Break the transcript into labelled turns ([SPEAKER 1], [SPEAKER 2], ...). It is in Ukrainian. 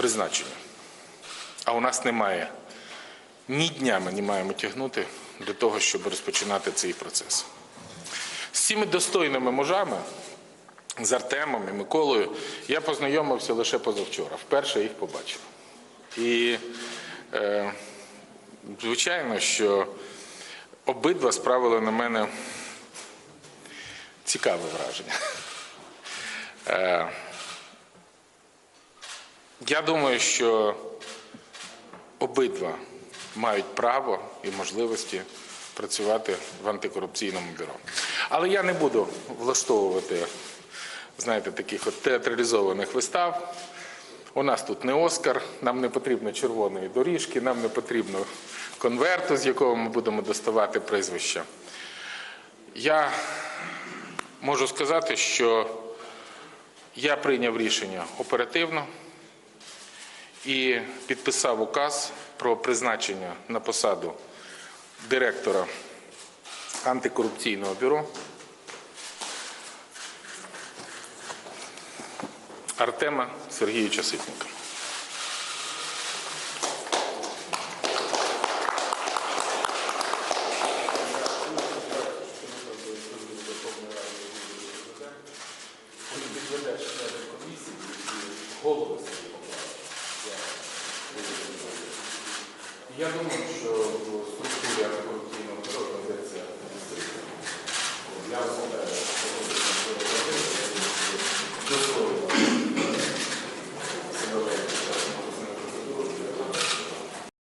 [SPEAKER 1] призначення. А у нас немає ні дня ми не маємо тягнути для того, щоб розпочинати цей процес. З цими достойними мужами, з Артемом і Миколою, я познайомився лише позавчора. Вперше їх побачив. І, е, звичайно, що обидва справили на мене цікаве враження. Я думаю, що обидва мають право і можливості працювати в антикорупційному бюро. Але я не буду влаштовувати, знаєте, таких от театралізованих вистав. У нас тут не Оскар, нам не потрібно червоної доріжки, нам не потрібно конверту, з якого ми будемо доставати прізвища. Я можу сказати, що я прийняв рішення оперативно і підписав указ про призначення на посаду директора антикорупційного бюро Артема Сергійовича Ситника. Я думаю, що